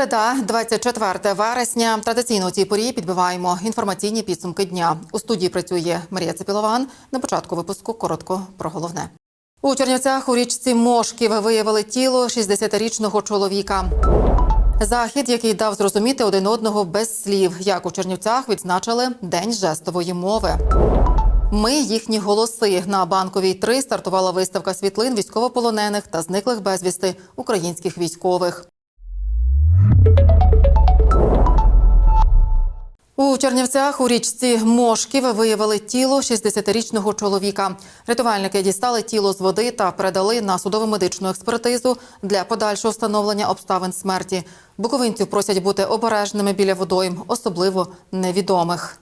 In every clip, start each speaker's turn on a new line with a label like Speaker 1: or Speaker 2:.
Speaker 1: Середа, 24 вересня. Традиційно у цій порі підбиваємо інформаційні підсумки дня. У студії працює Марія Цепілован. На початку випуску коротко про головне. У Чернівцях у річці Мошків виявили тіло 60-річного чоловіка. Захід, який дав зрозуміти один одного без слів, як у Чернівцях відзначили День жестової мови. Ми їхні голоси на банковій 3 стартувала виставка світлин військовополонених та зниклих безвісти українських військових. У Чернівцях у річці Мошків виявили тіло 60-річного чоловіка. Рятувальники дістали тіло з води та передали на судово-медичну експертизу для подальшого встановлення обставин смерті. Буковинців просять бути обережними біля водойм, особливо невідомих.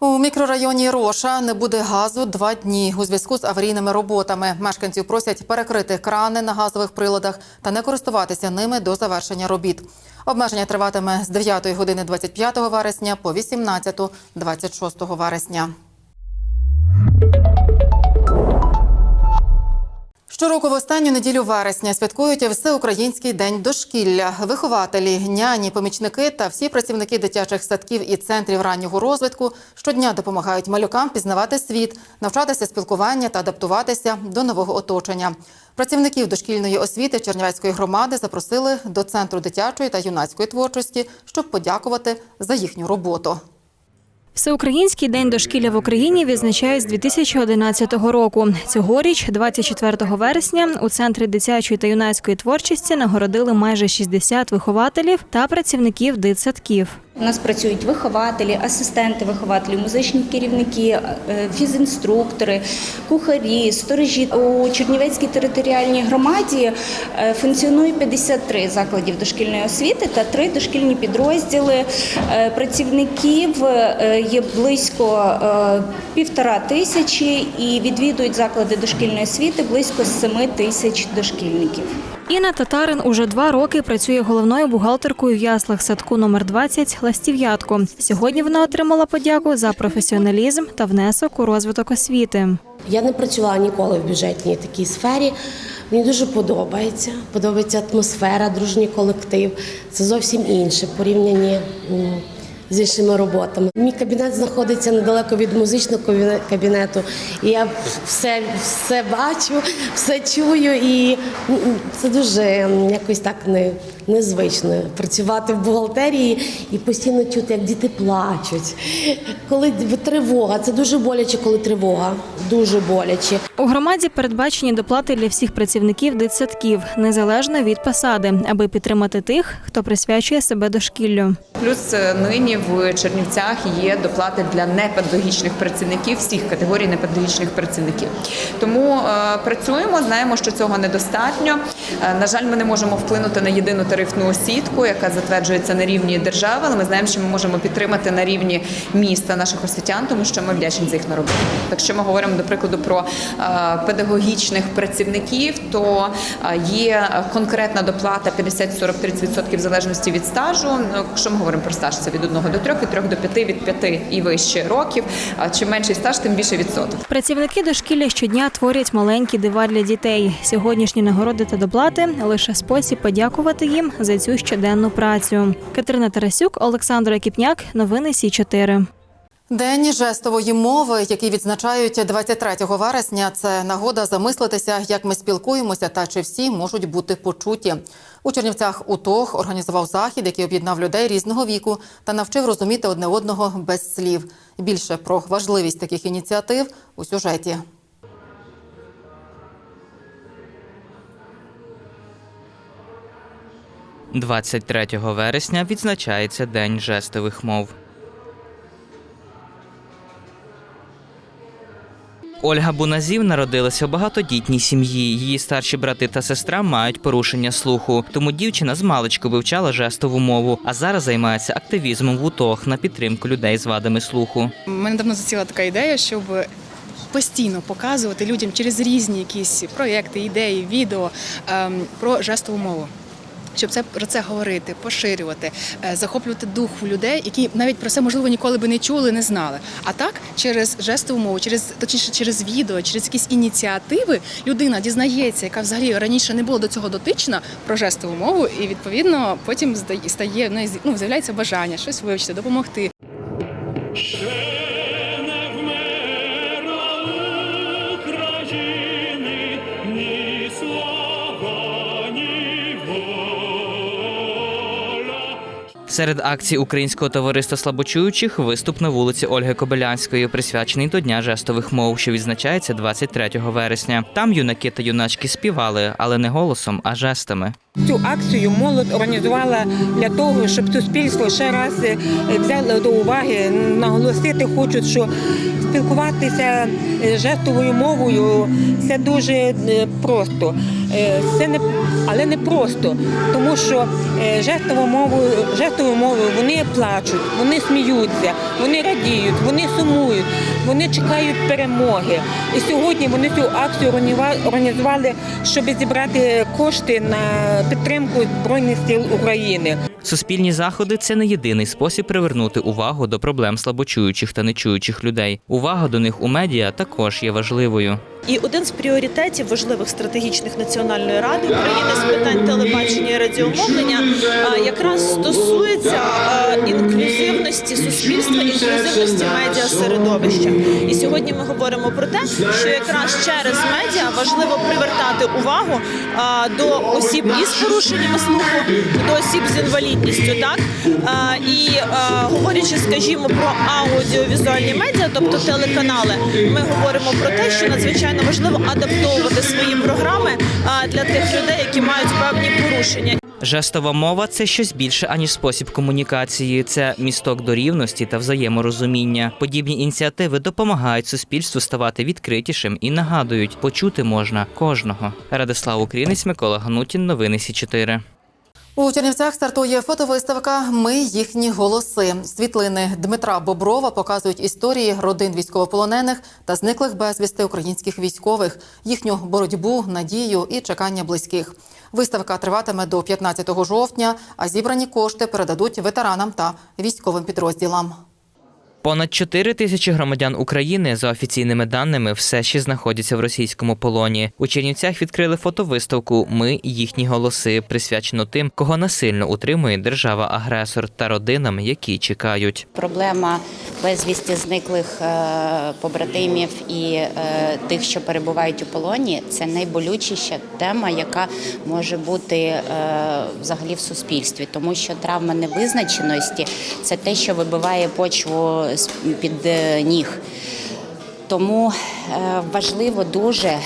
Speaker 1: У мікрорайоні Роша не буде газу два дні у зв'язку з аварійними роботами. Мешканців просять перекрити крани на газових приладах та не користуватися ними до завершення робіт. Обмеження триватиме з 9 години 25 вересня по 18 26 вересня. Щороку в останню неділю вересня святкують Всеукраїнський день дошкілля. Вихователі, няні, помічники та всі працівники дитячих садків і центрів раннього розвитку щодня допомагають малюкам пізнавати світ, навчатися спілкування та адаптуватися до нового оточення. Працівників дошкільної освіти Чернівецької громади запросили до центру дитячої та юнацької творчості, щоб подякувати за їхню роботу.
Speaker 2: Всеукраїнський день дошкілля в Україні відзначають з 2011 року. Цьогоріч, 24 вересня, у центрі дитячої та юнацької творчості нагородили майже 60 вихователів та працівників дитсадків.
Speaker 3: У нас працюють вихователі, асистенти вихователів, музичні керівники, е, фізінструктори, кухарі, сторожі. У Чернівецькій територіальній громаді е, функціонує 53 закладів дошкільної освіти та три дошкільні підрозділи. Е, Працівників є близько півтора тисячі і відвідують заклади дошкільної освіти близько семи тисяч дошкільників.
Speaker 2: Інна Татарин уже два роки працює головною бухгалтеркою в яслах садку номер 20 Ластів'ятко. Сьогодні вона отримала подяку за професіоналізм та внесок у розвиток освіти.
Speaker 4: Я не працювала ніколи в бюджетній такій сфері. Мені дуже подобається. Подобається атмосфера, дружній колектив. Це зовсім інше м, з іншими роботами. Мій кабінет знаходиться недалеко від музичного кабінету. І я все, все бачу, все чую, і це дуже якось так не, незвично працювати в бухгалтерії і постійно чути, як діти плачуть. Коли тривога, це дуже боляче, коли тривога. Дуже боляче.
Speaker 2: У громаді передбачені доплати для всіх працівників дитсадків, незалежно від посади, аби підтримати тих, хто присвячує себе дошкіллю.
Speaker 5: Плюс е, нині в Чернівцях є доплати для непедагогічних працівників всіх категорій непедагогічних працівників. Тому е, працюємо, знаємо, що цього недостатньо. Е, на жаль, ми не можемо вплинути на єдину тарифну осітку, яка затверджується на рівні держави, але ми знаємо, що ми можемо підтримати на рівні міста наших освітян, тому що ми вдячні за їхню роботу. Якщо ми говоримо до прикладу про е, педагогічних працівників, то е, є конкретна доплата 50-40-30% в залежності від стажу. Ну, Якщо ми говоримо про стаж, це від 1 до 3, від 3 до 5, від 5 і вище років. А чим менший стаж, тим більше відсоток.
Speaker 2: Працівники дошкілля щодня творять маленькі дива для дітей. Сьогоднішні нагороди та доплати лише спосіб подякувати їм за цю щоденну працю. Катерина Тарасюк, Олександр Кіпняк. Новини Сі 4
Speaker 1: День жестової мови, який відзначають 23 вересня, це нагода замислитися, як ми спілкуємося та чи всі можуть бути почуті. У Чернівцях УТОГ організував захід, який об'єднав людей різного віку та навчив розуміти одне одного без слів. Більше про важливість таких ініціатив у сюжеті.
Speaker 6: – 23 вересня відзначається День жестових мов. Ольга Буназів народилася у багатодітній сім'ї. Її старші брати та сестра мають порушення слуху. Тому дівчина з маличку вивчала жестову мову, а зараз займається активізмом в УТОГ на підтримку людей з вадами слуху.
Speaker 7: Мене давно засіла така ідея, щоб постійно показувати людям через різні якісь проєкти, ідеї, відео ем, про жестову мову. Щоб це про це говорити, поширювати, е, захоплювати дух у людей, які навіть про це можливо ніколи би не чули, не знали. А так, через жестову мову, через точніше через відео, через якісь ініціативи людина дізнається, яка взагалі раніше не була до цього дотична про жестову мову, і відповідно потім стає неї ну, з'являється бажання щось вивчити, допомогти.
Speaker 6: Серед акцій Українського товариства слабочуючих виступ на вулиці Ольги Кобилянської, присвячений до Дня жестових мов, що відзначається 23 вересня. Там юнаки та юначки співали, але не голосом, а жестами.
Speaker 8: Цю акцію молодь організувала для того, щоб суспільство ще раз е, взяло до уваги, наголосити хочуть, що спілкуватися е, жестовою мовою це дуже е, просто. Це не але не просто, тому що жестову мову, жестовою мовою вони плачуть, вони сміються, вони радіють, вони сумують, вони чекають перемоги. І сьогодні вони цю акцію органіва- організували, щоб зібрати кошти на підтримку Збройних сил України.
Speaker 6: Суспільні заходи це не єдиний спосіб привернути увагу до проблем слабочуючих та нечуючих людей. Увага до них у медіа також є важливою.
Speaker 9: І один з пріоритетів важливих стратегічних Національної ради України з питань телебачення і радіомовлення якраз стосується інклюзивності суспільства, інклюзивності медіасередовища. І сьогодні ми говоримо про те, що якраз через медіа важливо привертати увагу а, до осіб із порушеннями слуху, до осіб з інвалідністю. Так А, і а, говорячи, скажімо, про аудіовізуальні медіа, тобто телеканали, ми говоримо про те, що надзвичайно важливо адаптовувати свої програми а, для тих людей, які мають певні порушення.
Speaker 6: Жестова мова це щось більше аніж спосіб комунікації. Це місток до рівності та взаєморозуміння. Подібні ініціативи допомагають суспільству ставати відкритішим і нагадують, почути можна кожного. Радислав Українець, Микола Ганутін, новини Сі 4
Speaker 1: У Чернівцях стартує фотовиставка Ми їхні голоси. Світлини Дмитра Боброва показують історії родин військовополонених та зниклих безвісти українських військових, їхню боротьбу, надію і чекання близьких. Виставка триватиме до 15 жовтня, а зібрані кошти передадуть ветеранам та військовим підрозділам.
Speaker 6: Понад 4 тисячі громадян України за офіційними даними все ще знаходяться в російському полоні. У Чернівцях відкрили фотовиставку Ми їхні голоси, присвячену тим, кого насильно утримує держава-агресор та родинам, які чекають.
Speaker 10: Проблема безвісті зниклих е, побратимів і е, тих, що перебувають у полоні, це найболючіша тема, яка може бути е, взагалі в суспільстві, тому що травма невизначеності це те, що вибиває почву під е, ніг. Тому е, важливо дуже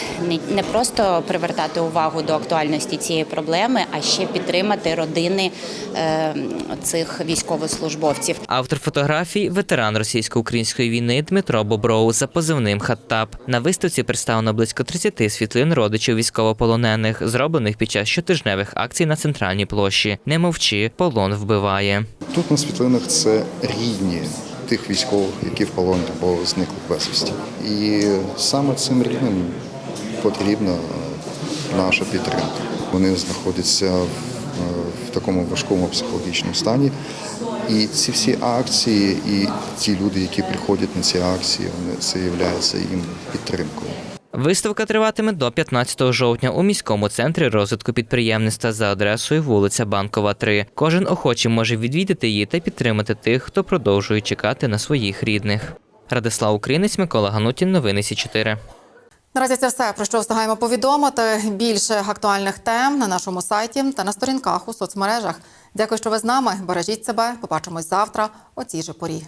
Speaker 10: не, просто привертати увагу до актуальності цієї проблеми, а ще підтримати родини е, цих військовослужбовців.
Speaker 6: Автор фотографій ветеран російсько-української війни Дмитро Бобров за позивним Хаттаб. На виставці представлено близько 30 світлин родичів військовополонених, зроблених під час щотижневих акцій на центральній площі. Не мовчи, полон вбиває.
Speaker 11: Тут на світлинах це рідні тих військових, які в полоні або зникли безвісті. І саме цим рідним потрібна наша підтримка. Вони знаходяться в, в такому важкому психологічному стані. І ці всі акції, і ті люди, які приходять на ці акції, вони це є їм підтримкою.
Speaker 6: Виставка триватиме до 15 жовтня у міському центрі розвитку підприємництва за адресою вулиця Банкова, 3. Кожен охочий може відвідати її та підтримати тих, хто продовжує чекати на своїх рідних. Радислав Українець, Микола Ганутін, новини Сі 4
Speaker 1: Наразі це все про що встигаємо повідомити. Більше актуальних тем на нашому сайті та на сторінках у соцмережах. Дякую, що ви з нами. Бережіть себе. Побачимось завтра о цій же порі.